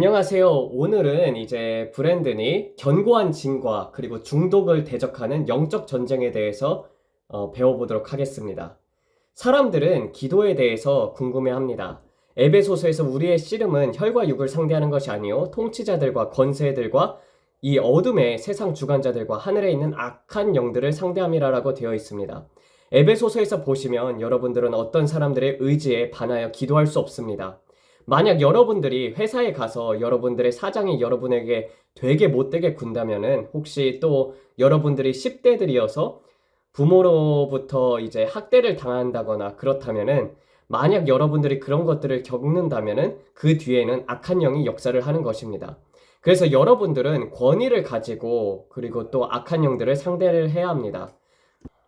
안녕하세요. 오늘은 이제 브랜든이 견고한 진과 그리고 중독을 대적하는 영적 전쟁에 대해서 어, 배워보도록 하겠습니다. 사람들은 기도에 대해서 궁금해합니다. 에베소서에서 우리의 씨름은 혈과 육을 상대하는 것이 아니요 통치자들과 권세들과 이 어둠의 세상 주관자들과 하늘에 있는 악한 영들을 상대함이라라고 되어 있습니다. 에베소서에서 보시면 여러분들은 어떤 사람들의 의지에 반하여 기도할 수 없습니다. 만약 여러분들이 회사에 가서 여러분들의 사장이 여러분에게 되게 못되게 군다면은 혹시 또 여러분들이 10대들이어서 부모로부터 이제 학대를 당한다거나 그렇다면은 만약 여러분들이 그런 것들을 겪는다면은 그 뒤에는 악한 영이 역사를 하는 것입니다. 그래서 여러분들은 권위를 가지고 그리고 또 악한 영들을 상대를 해야 합니다.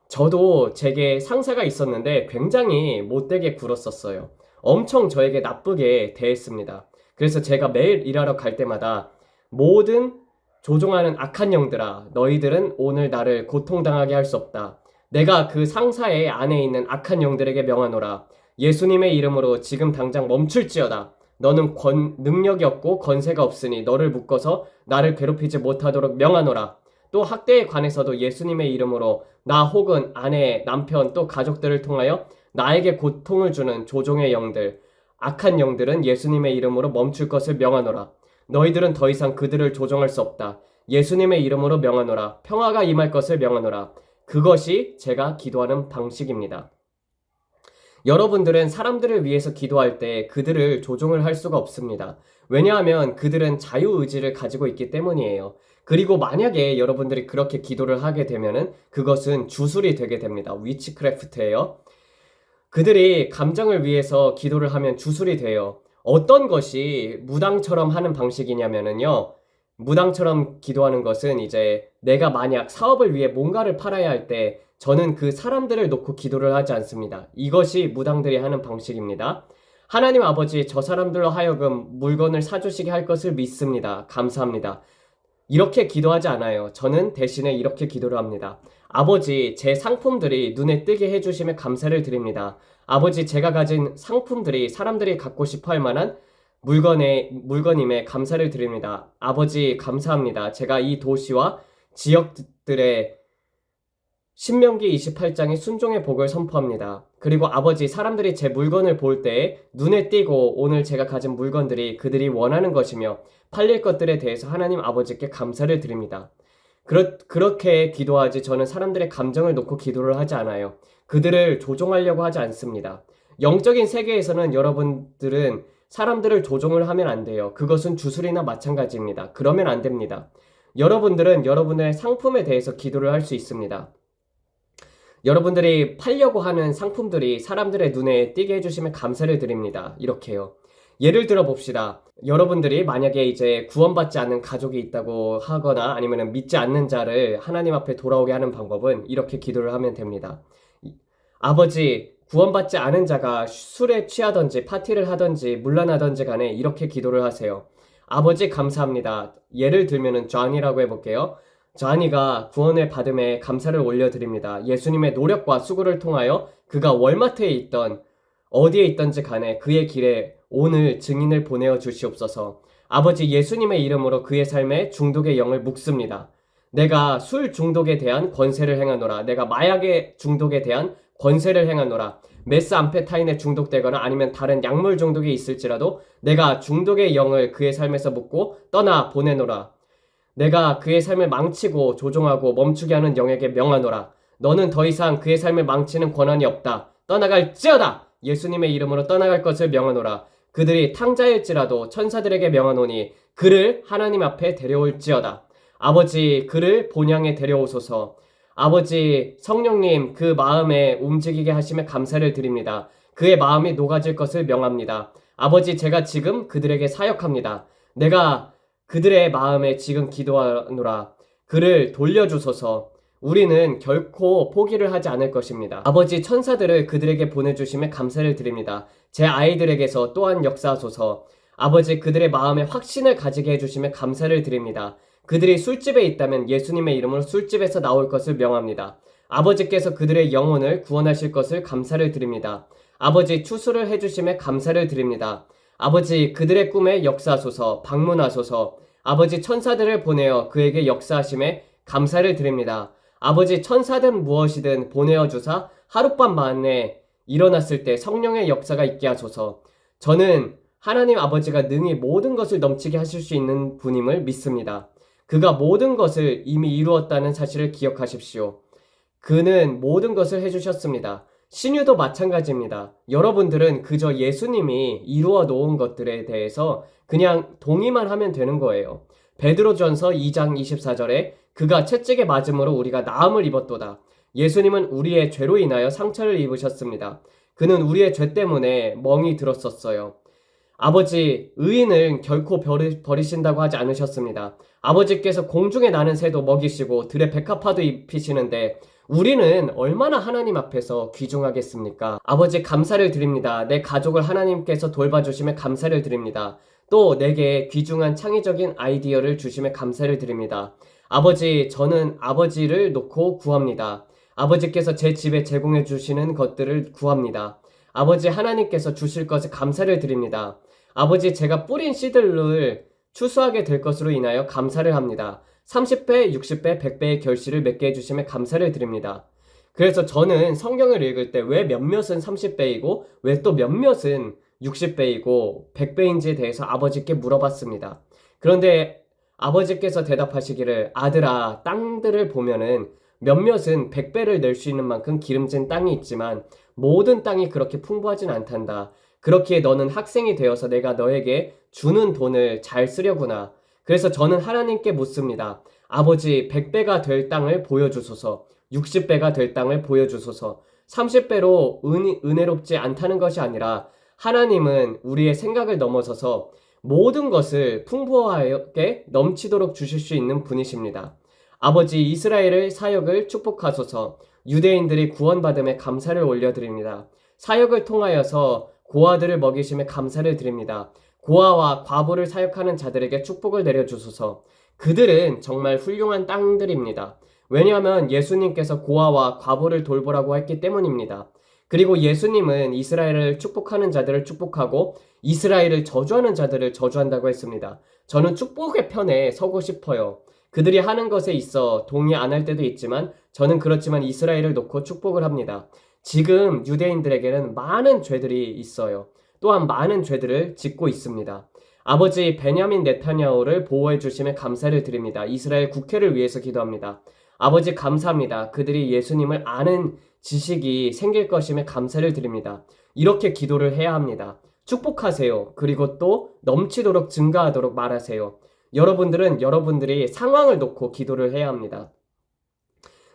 저도 제게 상사가 있었는데 굉장히 못되게 굴었었어요. 엄청 저에게 나쁘게 대했습니다. 그래서 제가 매일 일하러 갈 때마다 모든 조종하는 악한 영들아, 너희들은 오늘 나를 고통당하게 할 수 없다. 내가 그 상사의 안에 있는 악한 영들에게 명하노라. 예수님의 이름으로 지금 당장 멈출지어다. 너는 권, 능력이 없고 권세가 없으니 너를 묶어서 나를 괴롭히지 못하도록 명하노라. 또 학대에 관해서도 예수님의 이름으로 나 혹은 아내, 남편 또 가족들을 통하여 나에게 고통을 주는 조종의 영들, 악한 영들은 예수님의 이름으로 멈출 것을 명하노라. 너희들은 더 이상 그들을 조종할 수 없다. 예수님의 이름으로 명하노라. 평화가 임할 것을 명하노라. 그것이 제가 기도하는 방식입니다. 여러분들은 사람들을 위해서 기도할 때 그들을 조종을 할 수가 없습니다. 왜냐하면 그들은 자유의지를 가지고 있기 때문이에요. 그리고 만약에 여러분들이 그렇게 기도를 하게 되면은 그것은 주술이 되게 됩니다. 위치크래프트예요. 그들이 감정을 위해서 기도를 하면 주술이 돼요. 어떤 것이 무당처럼 하는 방식이냐면은요. 무당처럼 기도하는 것은 이제 내가 만약 사업을 위해 뭔가를 팔아야 할 때 저는 그 사람들을 놓고 기도를 하지 않습니다. 이것이 무당들이 하는 방식입니다. 하나님 아버지 저 사람들로 하여금 물건을 사주시게 할 것을 믿습니다. 감사합니다. 이렇게 기도하지 않아요. 저는 대신에 이렇게 기도를 합니다. 아버지, 제 상품들이 눈에 뜨게 해주심에 감사를 드립니다. 아버지, 제가 가진 상품들이 사람들이 갖고 싶어 할 만한 물건에, 물건임에 감사를 드립니다. 아버지, 감사합니다. 제가 이 도시와 지역들의 신명기 28장의 순종의 복을 선포합니다. 그리고 아버지, 사람들이 제 물건을 볼때 눈에 띄고 오늘 제가 가진 물건들이 그들이 원하는 것이며 팔릴 것들에 대해서 하나님 아버지께 감사를 드립니다. 그렇, 그렇게 기도하지 저는 사람들의 감정을 놓고 기도를 하지 않아요. 그들을 조종하려고 하지 않습니다. 영적인 세계에서는 여러분들은 사람들을 조종을 하면 안 돼요. 그것은 주술이나 마찬가지입니다. 그러면 안 됩니다. 여러분들은 여러분의 상품에 대해서 기도를 할 수 있습니다. 여러분들이 팔려고 하는 상품들이 사람들의 눈에 띄게 해주시면 감사를 드립니다. 이렇게요. 예를 들어 봅시다. 여러분들이 만약에 이제 구원받지 않는 가족이 있다고 하거나 아니면 믿지 않는 자를 하나님 앞에 돌아오게 하는 방법은 이렇게 기도를 하면 됩니다. 아버지, 구원받지 않은 자가 술에 취하든지 파티를 하든지 물러나든지 간에 이렇게 기도를 하세요. 아버지 감사합니다. 예를 들면은 존이라고 해볼게요. 존이가 구원을 받음에 감사를 올려드립니다. 예수님의 노력과 수고를 통하여 그가 월마트에 있던 어디에 있던지 간에 그의 길에 오늘 증인을 보내어 주시옵소서. 아버지 예수님의 이름으로 그의 삶에 중독의 영을 묵습니다. 내가 술 중독에 대한 권세를 행하노라. 내가 마약의 중독에 대한 권세를 행하노라. 메스 암페타인에 중독되거나 아니면 다른 약물 중독이 있을지라도 내가 중독의 영을 그의 삶에서 묵고 떠나 보내노라. 내가 그의 삶을 망치고 조종하고 멈추게 하는 영에게 명하노라. 너는 더 이상 그의 삶을 망치는 권한이 없다. 떠나갈지어다. 예수님의 이름으로 떠나갈 것을 명하노라. 그들이 탕자일지라도 천사들에게 명하노니 그를 하나님 앞에 데려올지어다. 아버지 그를 본향에 데려오소서. 아버지 성령님 그 마음에 움직이게 하심에 감사를 드립니다. 그의 마음이 녹아질 것을 명합니다. 아버지 제가 지금 그들에게 사역합니다. 내가 그들의 마음에 지금 기도하노라. 그를 돌려주소서. 우리는 결코 포기를 하지 않을 것입니다. 아버지 천사들을 그들에게 보내주심에 감사를 드립니다. 제 아이들에게서 또한 역사하소서. 아버지 그들의 마음에 확신을 가지게 해주심에 감사를 드립니다. 그들이 술집에 있다면 예수님의 이름으로 술집에서 나올 것을 명합니다. 아버지께서 그들의 영혼을 구원하실 것을 감사를 드립니다. 아버지 추수를 해주심에 감사를 드립니다. 아버지 그들의 꿈에 역사하소서 방문하소서 아버지 천사들을 보내어 그에게 역사하심에 감사를 드립니다. 아버지 천사든 무엇이든 보내어 주사 하룻밤 만에 일어났을 때 성령의 역사가 있게 하소서. 저는 하나님 아버지가 능히 모든 것을 넘치게 하실 수 있는 분임을 믿습니다. 그가 모든 것을 이미 이루었다는 사실을 기억하십시오. 그는 모든 것을 해주셨습니다. 신유도 마찬가지입니다. 여러분들은 그저 예수님이 이루어 놓은 것들에 대해서 그냥 동의만 하면 되는 거예요. 베드로전서 2장 24절에 그가 채찍에 맞음으로 우리가 나음을 입었도다. 예수님은 우리의 죄로 인하여 상처를 입으셨습니다. 그는 우리의 죄 때문에 멍이 들었었어요. 아버지, 의인을 결코 버리, 버리신다고 하지 않으셨습니다. 아버지께서 공중에 나는 새도 먹이시고 들의 백합화도 입히시는데 우리는 얼마나 하나님 앞에서 귀중하겠습니까? 아버지 감사를 드립니다. 내 가족을 하나님께서 돌봐주심에 감사를 드립니다. 또 내게 귀중한 창의적인 아이디어를 주심에 감사를 드립니다. 아버지, 저는 아버지를 놓고 구합니다. 아버지께서 제 집에 제공해 주시는 것들을 구합니다. 아버지 하나님께서 주실 것에 감사를 드립니다. 아버지 제가 뿌린 씨들을 추수하게 될 것으로 인하여 감사를 합니다. 30배, 60배, 100배의 결실을 맺게 해주심에 감사를 드립니다. 그래서 저는 성경을 읽을 때 왜 몇몇은 30배이고 왜 또 몇몇은 60배이고 100배인지에 대해서 아버지께 물어봤습니다. 그런데 아버지께서 대답하시기를 아들아 땅들을 보면은 몇몇은 100배를 낼 수 있는 만큼 기름진 땅이 있지만 모든 땅이 그렇게 풍부하진 않단다. 그렇기에 너는 학생이 되어서 내가 너에게 주는 돈을 잘 쓰려구나. 그래서 저는 하나님께 묻습니다. 아버지 100배가 될 땅을 보여주소서. 60배가 될 땅을 보여주소서. 30배로 은, 은혜롭지 않다는 것이 아니라 하나님은 우리의 생각을 넘어서서 모든 것을 풍부하게 넘치도록 주실 수 있는 분이십니다. 아버지 이스라엘의 사역을 축복하소서 유대인들이 구원받음에 감사를 올려드립니다. 사역을 통하여서 고아들을 먹이심에 감사를 드립니다. 고아와 과부를 사역하는 자들에게 축복을 내려주소서 그들은 정말 훌륭한 땅들입니다. 왜냐하면 예수님께서 고아와 과부를 돌보라고 했기 때문입니다. 그리고 예수님은 이스라엘을 축복하는 자들을 축복하고 이스라엘을 저주하는 자들을 저주한다고 했습니다. 저는 축복의 편에 서고 싶어요. 그들이 하는 것에 있어 동의 안 할 때도 있지만 저는 그렇지만 이스라엘을 놓고 축복을 합니다. 지금 유대인들에게는 많은 죄들이 있어요. 또한 많은 죄들을 짓고 있습니다. 아버지 베냐민 네타냐후를 보호해 주심에 감사를 드립니다. 이스라엘 국회를 위해서 기도합니다. 아버지 감사합니다. 그들이 예수님을 아는 지식이 생길 것임에 감사를 드립니다. 이렇게 기도를 해야 합니다. 축복하세요. 그리고 또 넘치도록 증가하도록 말하세요. 여러분들은 여러분들이 상황을 놓고 기도를 해야 합니다.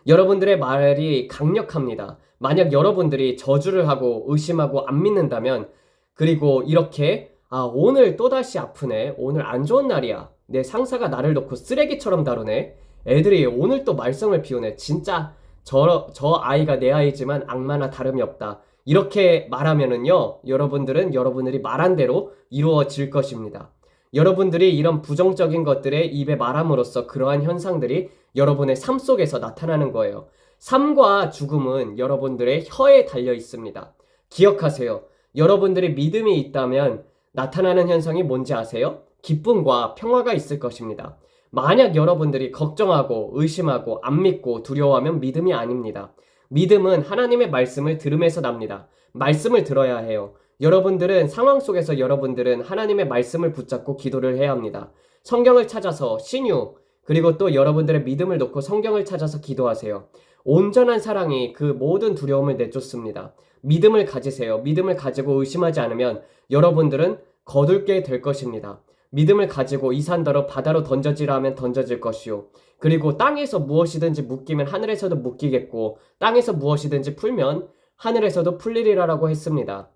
여러분들의 말이 강력합니다. 만약 여러분들이 저주를 하고 의심하고 안 믿는다면 그리고 이렇게 아 오늘 또다시 아프네 오늘 안 좋은 날이야 내 상사가 나를 놓고 쓰레기처럼 다루네 애들이 오늘 또 말썽을 피우네 진짜 저, 저 아이가 내 아이지만 악마나 다름이 없다 이렇게 말하면은요 여러분들은 여러분들이 말한 대로 이루어질 것입니다 여러분들이 이런 부정적인 것들에 입에 말함으로써 그러한 현상들이 여러분의 삶 속에서 나타나는 거예요. 삶과 죽음은 여러분들의 혀에 달려 있습니다. 기억하세요. 여러분들이 믿음이 있다면 나타나는 현상이 뭔지 아세요? 기쁨과 평화가 있을 것입니다. 만약 여러분들이 걱정하고 의심하고 안 믿고 두려워하면 믿음이 아닙니다. 믿음은 하나님의 말씀을 들음에서 납니다. 말씀을 들어야 해요. 여러분들은 상황 속에서 여러분들은 하나님의 말씀을 붙잡고 기도를 해야 합니다. 성경을 찾아서 신유, 그리고 또 여러분들의 믿음을 놓고 성경을 찾아서 기도하세요. 온전한 사랑이 그 모든 두려움을 내쫓습니다. 믿음을 가지세요. 믿음을 가지고 의심하지 않으면 여러분들은 거둘게 될 것입니다. 믿음을 가지고 이 산더러 바다로 던져지라 하면 던져질 것이요. 그리고 땅에서 무엇이든지 묶이면 하늘에서도 묶이겠고 땅에서 무엇이든지 풀면 하늘에서도 풀리리라라고 했습니다.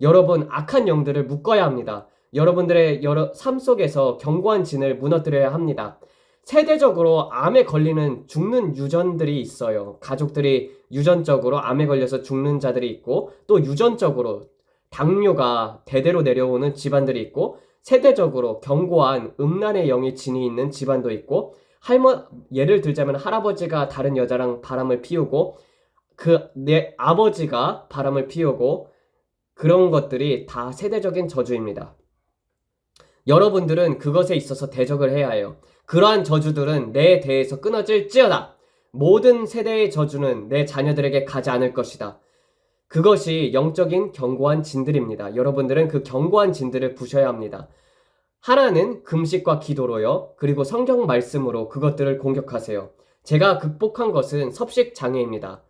여러분 악한 영들을 묶어야 합니다. 여러분들의 여러 삶 속에서 견고한 진을 무너뜨려야 합니다. 세대적으로 암에 걸리는 죽는 유전들이 있어요. 가족들이 유전적으로 암에 걸려서 죽는 자들이 있고 또 유전적으로 당뇨가 대대로 내려오는 집안들이 있고 세대적으로 견고한 음란의 영이 진이 있는 집안도 있고 할머 예를 들자면 할아버지가 다른 여자랑 바람을 피우고 그 내 아버지가 바람을 피우고 그런 것들이 다 세대적인 저주입니다. 여러분들은 그것에 있어서 대적을 해야 해요. 그러한 저주들은 내 대에서 끊어질지어다. 모든 세대의 저주는 내 자녀들에게 가지 않을 것이다. 그것이 영적인 견고한 진들입니다. 여러분들은 그 견고한 진들을 부셔야 합니다. 하나는 금식과 기도로요. 그리고 성경 말씀으로 그것들을 공격하세요. 제가 극복한 것은 섭식 장애입니다.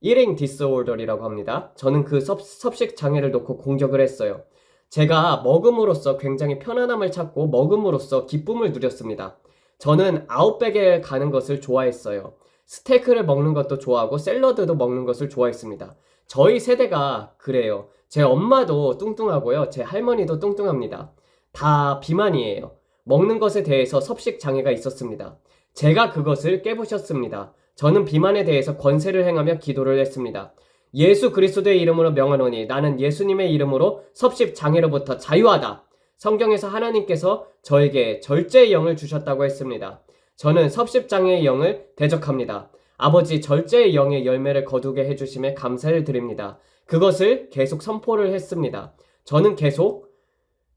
eating disorder이라고 합니다. 저는 그 섭, 섭식 장애를 놓고 공격을 했어요. 제가 먹음으로써 굉장히 편안함을 찾고 먹음으로써 기쁨을 누렸습니다. 저는 아웃백에 가는 것을 좋아했어요. 스테이크를 먹는 것도 좋아하고 샐러드도 먹는 것을 좋아했습니다. 저희 세대가 그래요. 제 엄마도 뚱뚱하고요. 제 할머니도 뚱뚱합니다. 다 비만이에요. 먹는 것에 대해서 섭식 장애가 있었습니다. 제가 그것을 깨부셨습니다. 저는 비만에 대해서 권세를 행하며 기도를 했습니다. 예수 그리스도의 이름으로 명하노니 나는 예수님의 이름으로 섭식 장애로부터 자유하다. 성경에서 하나님께서 저에게 절제의 영을 주셨다고 했습니다. 저는 섭식 장애의 영을 대적합니다. 아버지 절제의 영의 열매를 거두게 해주심에 감사를 드립니다. 그것을 계속 선포를 했습니다. 저는 계속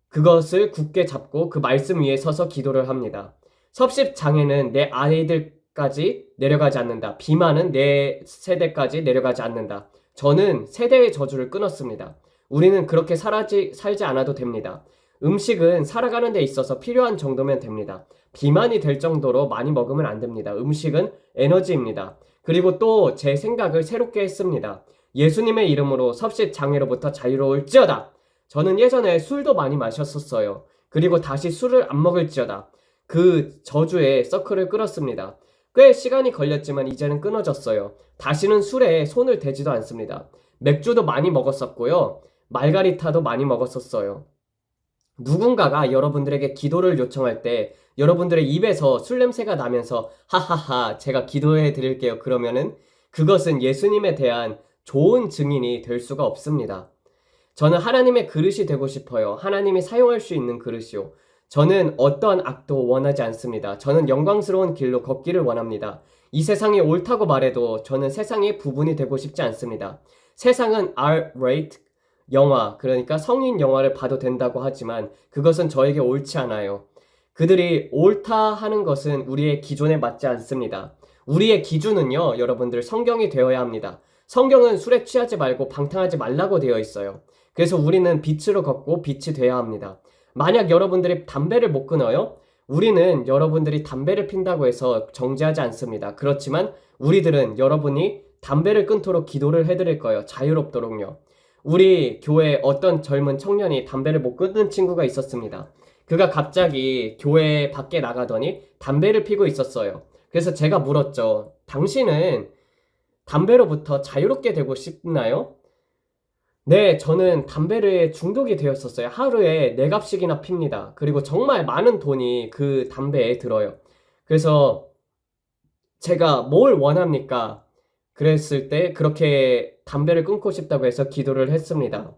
그것을 굳게 잡고 그 말씀 위에 서서 기도를 합니다. 섭식 장애는 내 아이들까지 내려가지 않는다. 비만은 내 세대까지 내려가지 않는다. 저는 세대의 저주를 끊었습니다. 우리는 그렇게 살아지, 살지 않아도 됩니다. 음식은 살아가는 데 있어서 필요한 정도면 됩니다. 비만이 될 정도로 많이 먹으면 안 됩니다. 음식은 에너지입니다. 그리고 또 제 생각을 새롭게 했습니다. 예수님의 이름으로 섭식 장애로부터 자유로울지어다. 저는 예전에 술도 많이 마셨었어요. 그리고 다시 술을 안 먹을지어다. 그 저주에 서클을 끌었습니다. 꽤 시간이 걸렸지만 이제는 끊어졌어요. 다시는 술에 손을 대지도 않습니다. 맥주도 많이 먹었었고요. 말가리타도 많이 먹었었어요. 누군가가 여러분들에게 기도를 요청할 때 여러분들의 입에서 술 냄새가 나면서 하하하 제가 기도해 드릴게요. 그러면은 그것은 예수님에 대한 좋은 증인이 될 수가 없습니다. 저는 하나님의 그릇이 되고 싶어요. 하나님이 사용할 수 있는 그릇이요. 저는 어떠한 악도 원하지 않습니다. 저는 영광스러운 길로 걷기를 원합니다. 이 세상이 옳다고 말해도 저는 세상의 부분이 되고 싶지 않습니다. 세상은 R-rate 영화, 그러니까 성인 영화를 봐도 된다고 하지만 그것은 저에게 옳지 않아요. 그들이 옳다 하는 것은 우리의 기존에 맞지 않습니다. 우리의 기준은요, 여러분들 성경이 되어야 합니다. 성경은 술에 취하지 말고 방탕하지 말라고 되어 있어요. 그래서 우리는 빛으로 걷고 빛이 되어야 합니다. 만약 여러분들이 담배를 못 끊어요? 우리는 여러분들이 담배를 핀다고 해서 정죄하지 않습니다. 그렇지만 우리들은 여러분이 담배를 끊도록 기도를 해드릴 거예요. 자유롭도록요. 우리 교회 어떤 젊은 청년이 담배를 못 끊는 친구가 있었습니다. 그가 갑자기 교회 밖에 나가더니 담배를 피고 있었어요. 그래서 제가 물었죠. 당신은 담배로부터 자유롭게 되고 싶나요? 네, 저는 담배를 중독이 되었었어요. 하루에 네 갑씩이나 핍니다. 그리고 정말 많은 돈이 그 담배에 들어요. 그래서 제가 뭘 원합니까? 그랬을 때 그렇게 담배를 끊고 싶다고 해서 기도를 했습니다.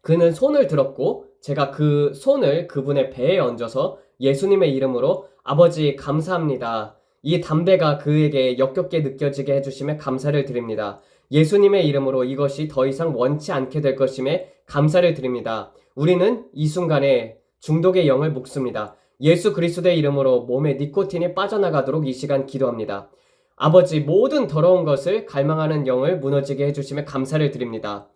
그는 손을 들었고 제가 그 손을 그분의 배에 얹어서 예수님의 이름으로 아버지 감사합니다. 이 담배가 그에게 역겹게 느껴지게 해주심에 감사를 드립니다. 예수님의 이름으로 이것이 더 이상 원치 않게 될 것임에 감사를 드립니다. 우리는 이 순간에 중독의 영을 묶습니다. 예수 그리스도의 이름으로 몸에 니코틴이 빠져나가도록 이 시간 기도합니다. 아버지 모든 더러운 것을 갈망하는 영을 무너지게 해주심에 감사를 드립니다.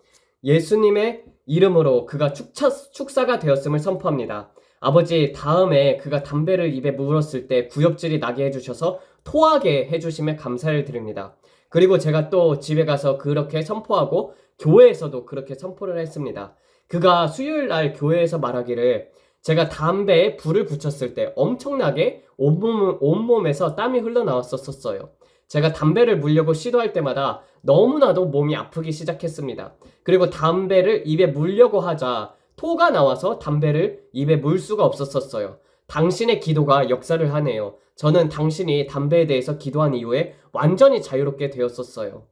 예수님의 이름으로 그가 축차, 축사가 되었음을 선포합니다. 아버지 다음에 그가 담배를 입에 물었을 때 구역질이 나게 해주셔서 토하게 해주심에 감사를 드립니다. 그리고 제가 또 집에 가서 그렇게 선포하고 교회에서도 그렇게 선포를 했습니다. 그가 수요일 날 교회에서 말하기를 제가 담배에 불을 붙였을 때 엄청나게 온몸, 온몸에서 땀이 흘러나왔었어요. 제가 담배를 물려고 시도할 때마다 너무나도 몸이 아프기 시작했습니다. 그리고 담배를 입에 물려고 하자 토가 나와서 담배를 입에 물 수가 없었었어요. 당신의 기도가 역사를 하네요. 저는 당신이 담배에 대해서 기도한 이후에 완전히 자유롭게 되었었어요.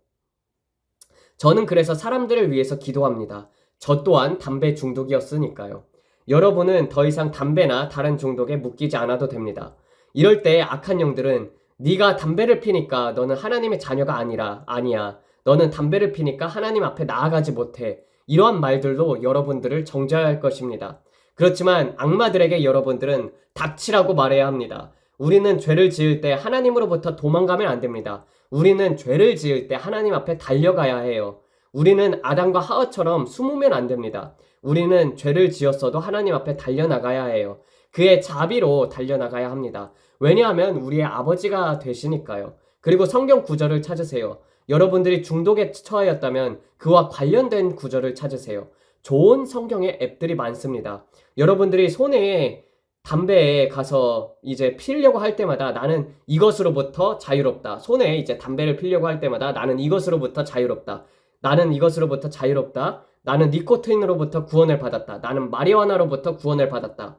저는 그래서 사람들을 위해서 기도합니다. 저 또한 담배 중독이었으니까요. 여러분은 더 이상 담배나 다른 중독에 묶이지 않아도 됩니다. 이럴 때 악한 영들은 네가 담배를 피니까 너는 하나님의 자녀가 아니라 아니야. 너는 담배를 피니까 하나님 앞에 나아가지 못해. 이러한 말들로 여러분들을 정죄할 것입니다. 그렇지만 악마들에게 여러분들은 닥치라고 말해야 합니다. 우리는 죄를 지을 때 하나님으로부터 도망가면 안 됩니다. 우리는 죄를 지을 때 하나님 앞에 달려가야 해요. 우리는 아담과 하와처럼 숨으면 안 됩니다. 우리는 죄를 지었어도 하나님 앞에 달려나가야 해요. 그의 자비로 달려나가야 합니다. 왜냐하면 우리의 아버지가 되시니까요. 그리고 성경 구절을 찾으세요. 여러분들이 중독에 처하였다면 그와 관련된 구절을 찾으세요. 좋은 성경의 앱들이 많습니다. 여러분들이 손에 담배에 가서 이제 피려고 할 때마다 나는 이것으로부터 자유롭다. 손에 이제 담배를 피려고 할 때마다 나는 이것으로부터 자유롭다. 나는 이것으로부터 자유롭다. 나는 니코틴으로부터 구원을 받았다. 나는 마리화나로부터 구원을 받았다.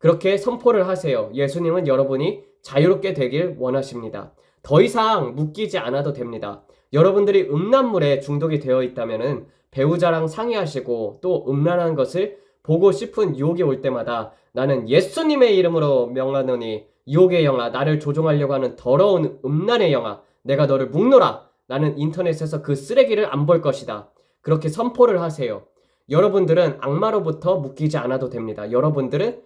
그렇게 선포를 하세요. 예수님은 여러분이 자유롭게 되길 원하십니다. 더 이상 묶이지 않아도 됩니다. 여러분들이 음란물에 중독이 되어 있다면은 배우자랑 상의하시고 또 음란한 것을 보고 싶은 유혹이 올 때마다 나는 예수님의 이름으로 명하노니 유혹의 영아 나를 조종하려고 하는 더러운 음란의 영아 내가 너를 묶노라 나는 인터넷에서 그 쓰레기를 안 볼 것이다. 그렇게 선포를 하세요. 여러분들은 악마로부터 묶이지 않아도 됩니다. 여러분들은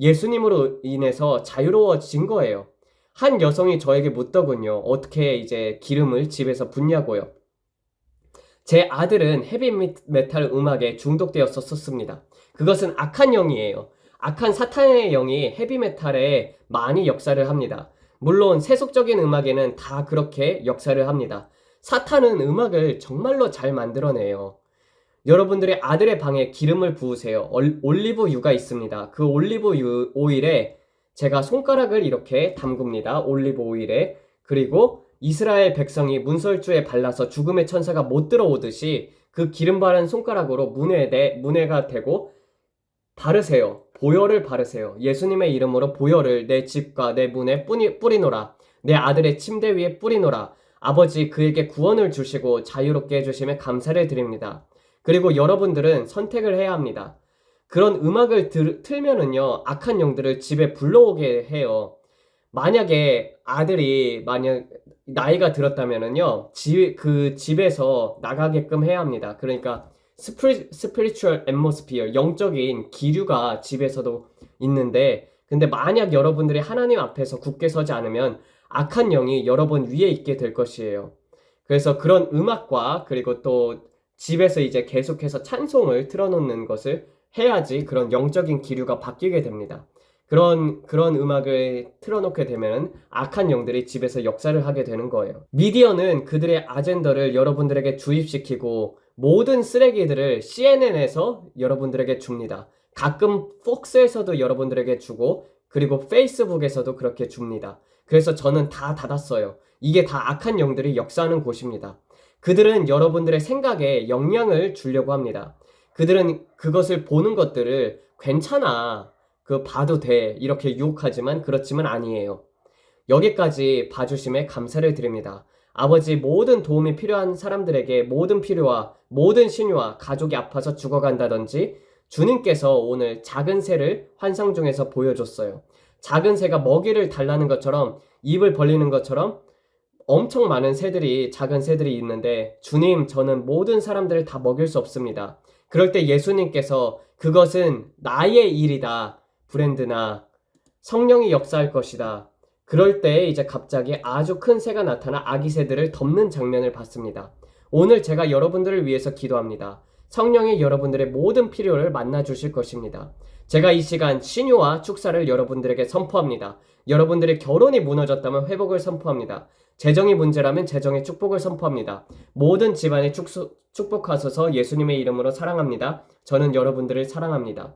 예수님으로 인해서 자유로워진 거예요. 한 여성이 저에게 묻더군요. 어떻게 이제 기름을 집에서 붓냐고요. 제 아들은 헤비메탈 음악에 중독되었었습니다. 그것은 악한 영이에요. 악한 사탄의 영이 헤비메탈에 많이 역사를 합니다. 물론 세속적인 음악에는 다 그렇게 역사를 합니다. 사탄은 음악을 정말로 잘 만들어내요. 여러분들의 아들의 방에 기름을 부으세요. 얼- 올리브유가 있습니다. 그 올리브유 오일에 제가 손가락을 이렇게 담굽니다. 올리브 오일에. 그리고 이스라엘 백성이 문설주에 발라서 죽음의 천사가 못 들어오듯이 그 기름 바른 손가락으로 문에 대, 문에가 대고 바르세요. 보혈을 바르세요. 예수님의 이름으로 보혈을 내 집과 내 문에 뿌리, 뿌리노라. 내 아들의 침대 위에 뿌리노라. 아버지 그에게 구원을 주시고 자유롭게 해주심에 감사를 드립니다. 그리고 여러분들은 선택을 해야 합니다. 그런 음악을 들, 틀면은요, 악한 영들을 집에 불러오게 해요. 만약에 아들이 만약 나이가 들었다면은요, 집, 그 집에서 나가게끔 해야 합니다. 그러니까 스프리, 스피리추얼 앰모스피어, 영적인 기류가 집에서도 있는데, 근데 만약 여러분들이 하나님 앞에서 굳게 서지 않으면 악한 영이 여러분 위에 있게 될 것이에요. 그래서 그런 음악과 그리고 또 집에서 이제 계속해서 찬송을 틀어놓는 것을 해야지 그런 영적인 기류가 바뀌게 됩니다. 그런 그런 음악을 틀어놓게 되면 악한 영들이 집에서 역사를 하게 되는 거예요. 미디어는 그들의 아젠더를 여러분들에게 주입시키고 모든 쓰레기들을 CNN에서 여러분들에게 줍니다. 가끔 폭스에서도 여러분들에게 주고 그리고 페이스북에서도 그렇게 줍니다. 그래서 저는 다 닫았어요. 이게 다 악한 영들이 역사하는 곳입니다. 그들은 여러분들의 생각에 영향을 주려고 합니다. 그들은 그것을 보는 것들을 괜찮아. 그 봐도 돼. 이렇게 유혹하지만 그렇지만 아니에요. 여기까지 봐주심에 감사를 드립니다. 아버지 모든 도움이 필요한 사람들에게 모든 필요와 모든 신유와 가족이 아파서 죽어간다든지 주님께서 오늘 작은 새를 환상 중에서 보여줬어요. 작은 새가 먹이를 달라는 것처럼 입을 벌리는 것처럼 엄청 많은 새들이 작은 새들이 있는데 주님 저는 모든 사람들을 다 먹일 수 없습니다. 그럴 때 예수님께서 그것은 나의 일이다. 브랜드나 성령이 역사할 것이다. 그럴 때 이제 갑자기 아주 큰 새가 나타나 아기 새들을 덮는 장면을 봤습니다. 오늘 제가 여러분들을 위해서 기도합니다. 성령이 여러분들의 모든 필요를 만나 주실 것입니다. 제가 이 시간 신유와 축사를 여러분들에게 선포합니다. 여러분들의 결혼이 무너졌다면 회복을 선포합니다. 재정이 문제라면 재정의 축복을 선포합니다. 모든 집안의 축수, 축복하소서 예수님의 이름으로 사랑합니다. 저는 여러분들을 사랑합니다.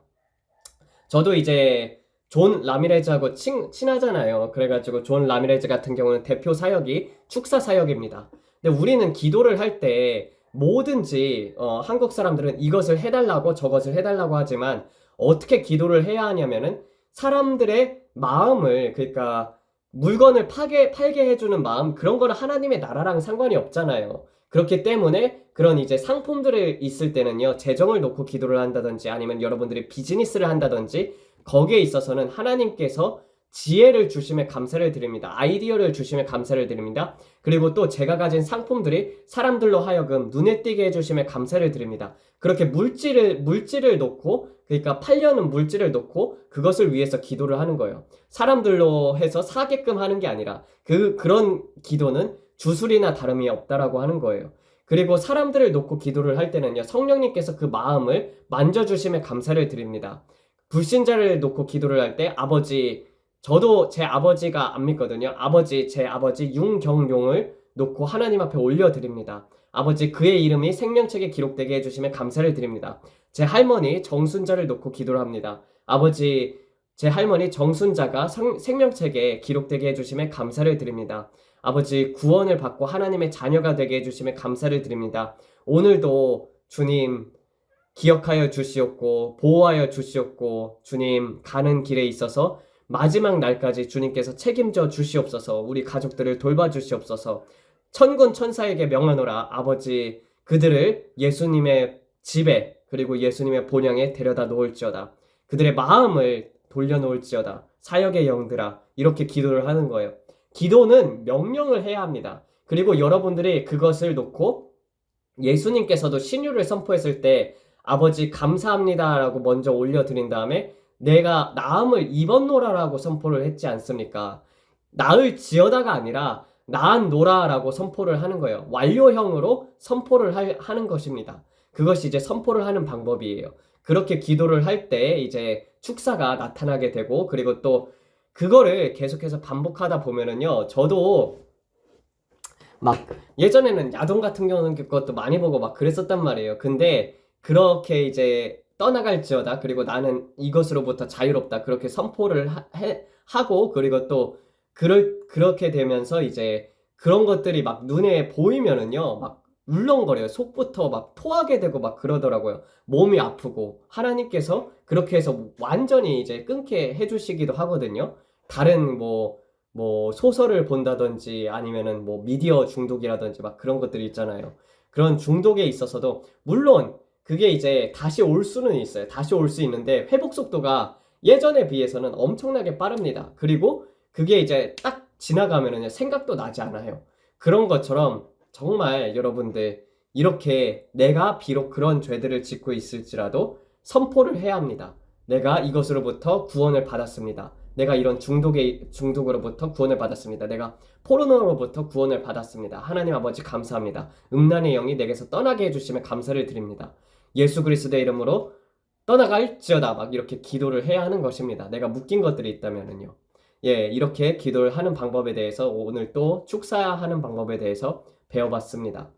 저도 이제 존 라미레즈하고 친, 친하잖아요. 그래가지고 존 라미레즈 같은 경우는 대표 사역이 축사 사역입니다. 근데 우리는 기도를 할 때 뭐든지 어, 한국 사람들은 이것을 해달라고 저것을 해달라고 하지만 어떻게 기도를 해야 하냐면은 사람들의 마음을 그러니까 물건을 파게 팔게 해주는 마음 그런 거는 하나님의 나라랑 상관이 없잖아요. 그렇기 때문에 그런 이제 상품들이 있을 때는요 재정을 놓고 기도를 한다든지 아니면 여러분들이 비즈니스를 한다든지 거기에 있어서는 하나님께서 지혜를 주심에 감사를 드립니다. 아이디어를 주심에 감사를 드립니다. 그리고 또 제가 가진 상품들이 사람들로 하여금 눈에 띄게 해주심에 감사를 드립니다. 그렇게 물질을, 물질을 놓고, 그러니까 팔려는 물질을 놓고 그것을 위해서 기도를 하는 거예요. 사람들로 해서 사게끔 하는 게 아니라 그, 그런 기도는 주술이나 다름이 없다라고 하는 거예요. 그리고 사람들을 놓고 기도를 할 때는요, 성령님께서 그 마음을 만져주심에 감사를 드립니다. 불신자를 놓고 기도를 할 때 아버지, 저도 제 아버지가 안 믿거든요. 아버지, 제 아버지 윤경용을 놓고 하나님 앞에 올려드립니다. 아버지, 그의 이름이 생명책에 기록되게 해주심에 감사를 드립니다. 제 할머니 정순자를 놓고 기도를 합니다. 아버지, 제 할머니 정순자가 성- 생명책에 기록되게 해주심에 감사를 드립니다. 아버지, 구원을 받고 하나님의 자녀가 되게 해주심에 감사를 드립니다. 오늘도 주님, 기억하여 주시옵고, 보호하여 주시옵고, 주님, 가는 길에 있어서 마지막 날까지 주님께서 책임져 주시옵소서, 우리 가족들을 돌봐 주시옵소서, 천군 천사에게 명하노라, 아버지, 그들을 예수님의 집에, 그리고 예수님의 본향에 데려다 놓을지어다. 그들의 마음을 돌려놓을지어다. 사역의 영들아. 이렇게 기도를 하는 거예요. 기도는 명령을 해야 합니다. 그리고 여러분들이 그것을 놓고 예수님께서도 신유를 선포했을 때 아버지 감사합니다라고 먼저 올려드린 다음에 내가 나음을 입었노라라고 선포를 했지 않습니까? 나을 지어다가 아니라 나았노라라고 선포를 하는 거예요. 완료형으로 선포를 할- 하는 것입니다. 그것이 이제 선포를 하는 방법이에요. 그렇게 기도를 할 때 이제 축사가 나타나게 되고 그리고 또 그거를 계속해서 반복하다 보면은요. 저도 막 예전에는 야동 같은 경우는 것도 많이 보고 막 그랬었단 말이에요. 근데 그렇게 이제 떠나갈지어다. 그리고 나는 이것으로부터 자유롭다. 그렇게 선포를 하, 해- 하고 그리고 또 그럴 그렇게 되면서 이제 그런 것들이 막 눈에 보이면은요. 막 울렁거려요. 속부터 막 토하게 되고 막 그러더라고요. 몸이 아프고 하나님께서 그렇게 해서 완전히 이제 끊게 해주시기도 하거든요. 다른 뭐뭐 소설을 본다든지 아니면은 뭐 미디어 중독이라든지 막 그런 것들이 있잖아요. 그런 중독에 있어서도 물론 그게 이제 다시 올 수는 있어요. 다시 올 수 있는데 회복 속도가 예전에 비해서는 엄청나게 빠릅니다. 그리고 그게 이제 딱 지나가면은 생각도 나지 않아요. 그런 것처럼 정말 여러분들 이렇게 내가 비록 그런 죄들을 짓고 있을지라도 선포를 해야 합니다. 내가 이것으로부터 구원을 받았습니다. 내가 이런 중독의 중독으로부터 구원을 받았습니다. 내가 포르노로부터 구원을 받았습니다. 하나님 아버지 감사합니다. 음란의 영이 내게서 떠나게 해주심에 감사를 드립니다. 예수 그리스도의 이름으로 떠나갈지어다 막 이렇게 기도를 해야 하는 것입니다. 내가 묶인 것들이 있다면은요. 예, 이렇게 기도를 하는 방법에 대해서 오늘 또 축사하는 방법에 대해서 배워봤습니다.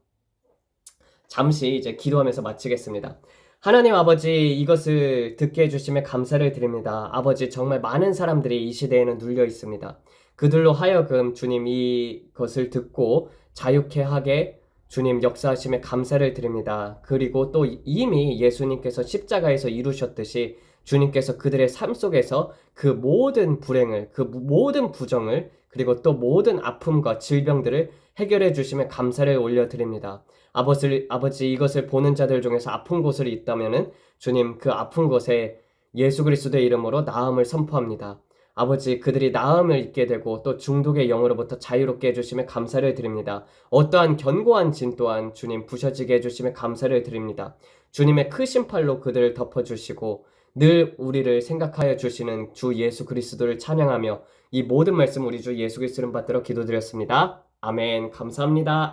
잠시 이제 기도하면서 마치겠습니다. 하나님 아버지 이것을 듣게 해주심에 감사를 드립니다. 아버지 정말 많은 사람들이 이 시대에는 눌려 있습니다. 그들로 하여금 주님 이것을 듣고 자유케 하게 주님 역사하심에 감사를 드립니다. 그리고 또 이미 예수님께서 십자가에서 이루셨듯이 주님께서 그들의 삶 속에서 그 모든 불행을, 그 모든 부정을, 그리고 또 모든 아픔과 질병들을 해결해 주심에 감사를 올려드립니다. 아버지, 아버지 이것을 보는 자들 중에서 아픈 곳이 있다면은 주님 그 아픈 곳에 예수 그리스도의 이름으로 나음을 선포합니다. 아버지 그들이 나음을 입게 되고 또 중독의 영으로부터 자유롭게 해주심에 감사를 드립니다. 어떠한 견고한 진 또한 주님 부셔지게 해주심에 감사를 드립니다. 주님의 크신 팔로 그들을 덮어주시고 늘 우리를 생각하여 주시는 주 예수 그리스도를 찬양하며 이 모든 말씀 우리 주 예수 그리스도를 받들어 기도드렸습니다. 아멘 감사합니다.